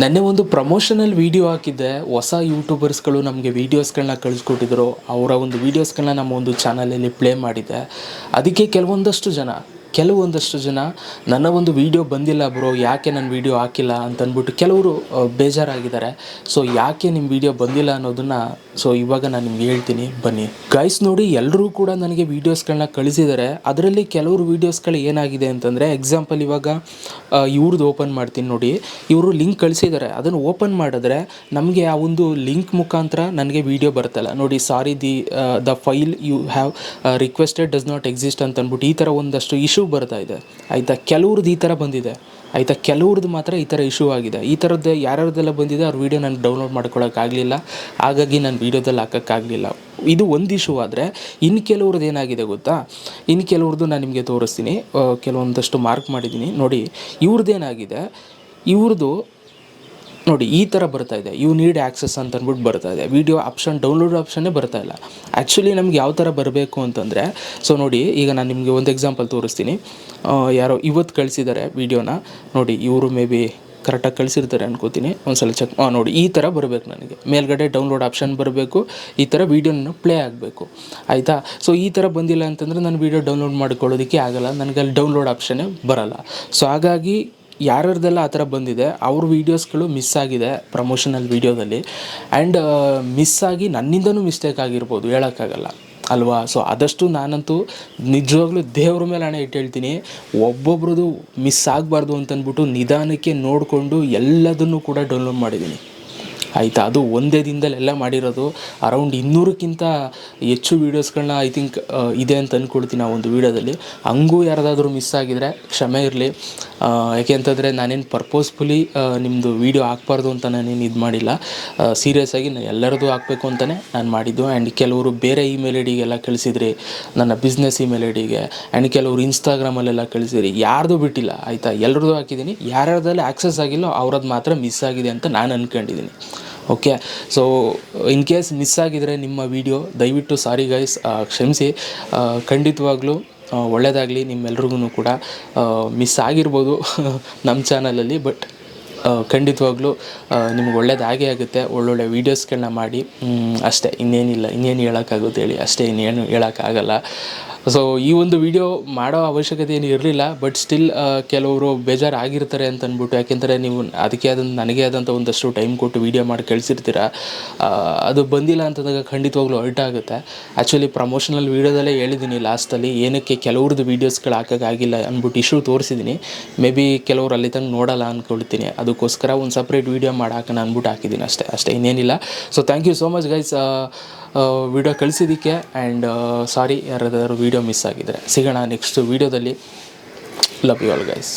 ನೆನ್ನೆ ಒಂದು promotional video ಹಾಕಿದ್ದೆ. ಹೊಸ ಯೂಟ್ಯೂಬರ್ಸ್ಗಳು ನಮಗೆ ವೀಡಿಯೋಸ್ಗಳನ್ನ ಕಳಿಸ್ಕೊಟ್ಟಿದ್ರು. ಅವರ ಒಂದು ವೀಡಿಯೋಸ್ಗಳನ್ನ ನಮ್ಮ ಒಂದು ಚಾನಲಲ್ಲಿ ಪ್ಲೇ ಮಾಡಿದ್ದೆ. ಅದಕ್ಕೆ ಕೆಲವೊಂದಷ್ಟು ಜನ ಕೆಲವೊಂದಷ್ಟು ಜನ ನನ್ನ ಒಂದು ವಿಡಿಯೋ ಬಂದಿಲ್ಲ ಬ್ರೋ ಯಾಕೆ ನನ್ನ ವಿಡಿಯೋ ಹಾಕಿಲ್ಲ? ಅಂತಂದ್ಬಿಟ್ಟು ಕೆಲವರು ಬೇಜಾರಾಗಿದ್ದಾರೆ. ಸೊ ಯಾಕೆ ನಿಮ್ಮ ವಿಡಿಯೋ ಬಂದಿಲ್ಲ ಅನ್ನೋದನ್ನು ಸೊ ಇವಾಗ ನಾನು ನಿಮ್ಗೆ ಹೇಳ್ತೀನಿ, ಬನ್ನಿ. ಗೈಸ್ ನೋಡಿ ಎಲ್ಲರೂ ಕೂಡ ನನಗೆ ವೀಡಿಯೋಸ್ಗಳನ್ನ ಕಳಿಸಿದ್ದಾರೆ. ಅದರಲ್ಲಿ ಕೆಲವರು ವೀಡಿಯೋಸ್ಗಳು ಏನಾಗಿದೆ ಅಂತಂದರೆ ಎಕ್ಸಾಂಪಲ್ ಇವಾಗ ಇವ್ರದ್ದು ಓಪನ್ ಮಾಡ್ತೀನಿ ನೋಡಿ. ಇವರು ಲಿಂಕ್ ಕಳಿಸಿದ್ದಾರೆ. ಅದನ್ನು ಓಪನ್ ಮಾಡಿದ್ರೆ, ನಮಗೆ ಆ ಒಂದು ಲಿಂಕ್ ಮುಖಾಂತರ ನನಗೆ ವಿಡಿಯೋ ಬರ್ತಲ್ಲ. ನೋಡಿ sorry the the file you have requested does not exist ಅಂತ ಅಂದ್ಬಿಟ್ಟು ಈ ಥರ ಒಂದಷ್ಟು ಇಶ್ಯೂ ಬರ್ತಾ ಇದೆ. ಆಯಿತಾ? ಕೆಲವ್ರದ್ದು ಈ ಥರ ಬಂದಿದೆ. ಆಯಿತಾ? ಕೆಲವ್ರದ್ದು ಮಾತ್ರ ಈ ಥರ ಇಶ್ಯೂ ಆಗಿದೆ. ಈ ಥರದ್ದು ಯಾರ್ಯಾರ್ದೆಲ್ಲ ಬಂದಿದೆ ಅವ್ರ ವೀಡಿಯೋ ನಾನು ಡೌನ್ಲೋಡ್ ಮಾಡ್ಕೊಳಕ್ಕಾಗಲಿಲ್ಲ ಹಾಗಾಗಿ ನಾನು ವೀಡಿಯೋದಲ್ಲಿ ಹಾಕೋಕ್ಕಾಗಲಿಲ್ಲ ಇದು ಒಂದು ಇಶ್ಯೂ ಆದರೆ ಇನ್ನು ಕೆಲವ್ರದ್ದು ಏನಾಗಿದೆ ಗೊತ್ತಾ? ಇನ್ನು ಕೆಲವ್ರದ್ದು ನಾನು ನಿಮಗೆ ತೋರಿಸ್ತೀನಿ. ಕೆಲವೊಂದಷ್ಟು ಮಾರ್ಕ್ ಮಾಡಿದ್ದೀನಿ. ನೋಡಿ ಇವ್ರದ್ದೇನಾಗಿದೆ ಇವ್ರದ್ದು ನೋಡಿ, ಈ ಥರ ಬರ್ತಾ ಇದೆ. ಯು ನೀಡ್ ಆ್ಯಕ್ಸಸ್ ಅಂತ ಅಂದ್ಬಿಟ್ಟು ಬರ್ತಾ ಇದೆ. ವಿಡಿಯೋ ಆಪ್ಷನ್ ಡೌನ್ಲೋಡ್ ಆಪ್ಷನ್ನೇ ಬರ್ತಾ ಇಲ್ಲ. ಆ್ಯಕ್ಚುಲಿ ನಮ್ಗೆ ಯಾವ ಥರ ಬರಬೇಕು ಅಂತಂದರೆ ಸೊ ನೋಡಿ, ಈಗ ನಾನು ನಿಮಗೆ ಒಂದು ಎಕ್ಸಾಂಪಲ್ ತೋರಿಸ್ತೀನಿ. ಯಾರೋ ಇವತ್ತು ಕಳಿಸಿದ್ದಾರೆ ವಿಡಿಯೋನ ನೋಡಿ, ಇವರು ಮೇ ಬಿ ಕರೆಕ್ಟಾಗಿ ಕಳಿಸಿರ್ತಾರೆ ಅನ್ಕೋತೀನಿ. ಒಂದ್ಸಲ ಚೆಕ್ ನೋಡಿ, ಈ ಥರ ಬರಬೇಕು ನನಗೆ. ಮೇಲ್ಗಡೆ ಡೌನ್ಲೋಡ್ ಆಪ್ಷನ್ ಬರಬೇಕು. ಈ ಥರ ವೀಡಿಯೋನ ಪ್ಲೇ ಆಗಬೇಕು. ಆಯಿತಾ? ಸೊ ಈ ಥರ ಬಂದಿಲ್ಲ ಅಂತಂದರೆ, ನಾನು ವೀಡಿಯೋ ಡೌನ್ಲೋಡ್ ಮಾಡ್ಕೊಳ್ಳೋದಕ್ಕೆ ಆಗಲ್ಲ. ನನಗೆ ಅಲ್ಲಿ ಡೌನ್ಲೋಡ್ ಆಪ್ಷನ್ನೇ ಬರಲ್ಲ. ಸೊ ಹಾಗಾಗಿ ಯಾರ್ಯಾರ್ದೆಲ್ಲ ಆ ಥರ ಬಂದಿದೆ, ಅವ್ರ ವೀಡಿಯೋಸ್ಗಳು ಮಿಸ್ ಆಗಿದೆ ಪ್ರಮೋಷನಲ್ ವೀಡಿಯೋದಲ್ಲಿ ಆ್ಯಂಡ್ ಮಿಸ್ ಆಗಿ ನನ್ನಿಂದನೂ ಮಿಸ್ಟೇಕ್ ಆಗಿರ್ಬೋದು, ಹೇಳೋಕ್ಕಾಗಲ್ಲ. ಅಲ್ವಾ? ಸೊ ಆದಷ್ಟು ನಾನಂತೂ ನಿಜವಾಗ್ಲೂ ದೇವ್ರ ಮೇಲೆ ಹಣ ಇಟ್ಟು ಹೇಳ್ತೀನಿ. ಒಬ್ಬೊಬ್ರದ್ದು ಮಿಸ್ ಆಗಬಾರ್ದು ಅಂತಂದ್ಬಿಟ್ಟು ನಿಧಾನಕ್ಕೆ ನೋಡಿಕೊಂಡು ಎಲ್ಲದನ್ನು ಕೂಡ ಡೌನ್ಲೋಡ್ ಮಾಡಿದ್ದೀನಿ. ಆಯಿತಾ? ಅದು ಒಂದೇ ದಿನದಲ್ಲೆಲ್ಲ ಮಾಡಿರೋದು ಅರೌಂಡ್ ಇನ್ನೂರಕ್ಕಿಂತ ಹೆಚ್ಚು ವೀಡಿಯೋಸ್ಗಳನ್ನ ಐ ಥಿಂಕ್ ಇದೆ ಅಂತ ಅಂದ್ಕೊಳ್ತೀನಿ ಆ ಒಂದು ವೀಡಿಯೋದಲ್ಲಿ. ಹಂಗೂ ಯಾರದಾದರೂ ಮಿಸ್ ಆಗಿದರೆ ಕ್ಷಮೆ ಇರಲಿ. ಯಾಕೆ ಅಂತಂದರೆ ನಾನೇನು ಪರ್ಪೋಸ್ಫುಲಿ ನಿಮ್ಮದು ವೀಡಿಯೋ ಹಾಕ್ಬಾರ್ದು ಅಂತ ನಾನೇನು ಇದು ಮಾಡಿಲ್ಲ. ಸೀರಿಯಸ್ ಆಗಿ ನಾನು ಎಲ್ಲರದು ಹಾಕಬೇಕು ಅಂತಲೇ ನಾನು ಮಾಡಿದ್ದು. ಆ್ಯಂಡ್ ಕೆಲವರು ಬೇರೆ ಇಮೇಲ್ ಐ ಡಿಗೆಲ್ಲ ಕಳಿಸಿದ್ರಿ, ನನ್ನ ಬಿಸ್ನೆಸ್ ಇಮೇಲ್ ಐ ಡಿಗೆ ಆ್ಯಂಡ್ ಕೆಲವರು ಇನ್ಸ್ಟಾಗ್ರಾಮಲ್ಲೆಲ್ಲ ಕಳಿಸಿದ್ರಿ. ಯಾರ್ದು ಬಿಟ್ಟಿಲ್ಲ, ಆಯಿತಾ? ಎಲ್ಲರದ್ದು ಹಾಕಿದ್ದೀನಿ. ಯಾರ್ಯಾರ್ದಲ್ಲಿ ಆಕ್ಸೆಸ್ ಆಗಿಲ್ಲೋ ಅವ್ರದ್ದು ಮಾತ್ರ ಮಿಸ್ ಆಗಿದೆ ಅಂತ ನಾನು ಅಂದ್ಕೊಂಡಿದ್ದೀನಿ okay so in case miss ಆಗಿದರೆ ನಿಮ್ಮ ವಿಡಿಯೋ ದಯವಿಟ್ಟು ಸಾರಿ ಗೈಸ್ ಕ್ಷಮಿಸಿ. ಖಂಡಿತವಾಗ್ಲೂ ಒಳ್ಳೆಯದಾಗಲಿ ನಿಮ್ಮೆಲ್ರಿಗೂ ಕೂಡ. ಮಿಸ್ ಆಗಿರ್ಬೋದು ನಮ್ಮ ಚಾನಲಲ್ಲಿ ಬಟ್ ಖಂಡಿತವಾಗ್ಲೂ ನಿಮ್ಗೆ ಒಳ್ಳೇದಾಗೇ ಆಗುತ್ತೆ. ಒಳ್ಳೊಳ್ಳೆ ವೀಡಿಯೋಸ್ಗಳನ್ನ ಮಾಡಿ. ಅಷ್ಟೇ, ಇನ್ನೇನಿಲ್ಲ, ಇನ್ನೇನು ಹೇಳೋಕ್ಕಾಗುತ್ತೆ ಹೇಳಿ. ಅಷ್ಟೇ, ಇನ್ನೇನು ಹೇಳೋಕ್ಕಾಗಲ್ಲ. ಸೊ ಈ ಒಂದು ವಿಡಿಯೋ ಮಾಡೋ ಅವಶ್ಯಕತೆ ಏನು ಇರಲಿಲ್ಲ ಬಟ್ ಸ್ಟಿಲ್ ಕೆಲವರು ಬೇಜಾರಾಗಿರ್ತಾರೆ ಅಂತ ಅಂದ್ಬಿಟ್ಟು ಯಾಕೆಂದರೆ ನೀವು ಅದಕ್ಕೆ ಆದಂಥ ನನಗೆ ಆದಂಥ ಒಂದಷ್ಟು ಟೈಮ್ ಕೊಟ್ಟು ವೀಡಿಯೋ ಮಾಡಿ ಕಳಿಸಿರ್ತೀರ? ಅದು ಬಂದಿಲ್ಲ ಅಂತಂದಾಗ ಖಂಡಿತವಾಗ್ಲೂ ಅಲ್ಟ್ ಆಗುತ್ತೆ. ಆ್ಯಕ್ಚುಲಿ ಪ್ರಮೋಷನಲ್ ವೀಡಿಯೋದಲ್ಲೇ ಹೇಳಿದ್ದೀನಿ ಲಾಸ್ಟಲ್ಲಿ ಏನಕ್ಕೆ ಕೆಲವ್ರದ್ದು ವೀಡಿಯೋಸ್ಗಳು ಹಾಕೋಕ್ಕಾಗಿಲ್ಲ ಅಂದ್ಬಿಟ್ಟು ಇಶ್ಯೂ ತೋರಿಸಿದ್ದೀನಿ ಮೇ ಬಿ ಕೆಲವ್ರು ಅಲ್ಲಿ ತಂಗೆ ನೋಡೋಲ್ಲ ಅಂದ್ಕೊಳ್ತೀನಿ ಅದಕ್ಕೋಸ್ಕರ ಒಂದು ಸಪ್ರೇಟ್ ವೀಡಿಯೋ ಮಾಡಿ ಹಾಕೋಣ ಅಂದ್ಬಿಟ್ಟು ಹಾಕಿದ್ದೀನಿ ಅಷ್ಟೇ. ಅಷ್ಟೇ ಇನ್ನೇನಿಲ್ಲ. So thank you so much guys video ಕಳಿಸಿದ್ದಕ್ಕೆ and sorry ಯಾರಾದರೂ ವೀಡಿಯೋ ಮಿಸ್ ಆಗಿದ್ದರೆ ಸಿಗೋಣ ನೆಕ್ಸ್ಟ್ ವೀಡಿಯೋದಲ್ಲಿ ಲವ್ ಯು ಆಲ್ ಗೈಸ್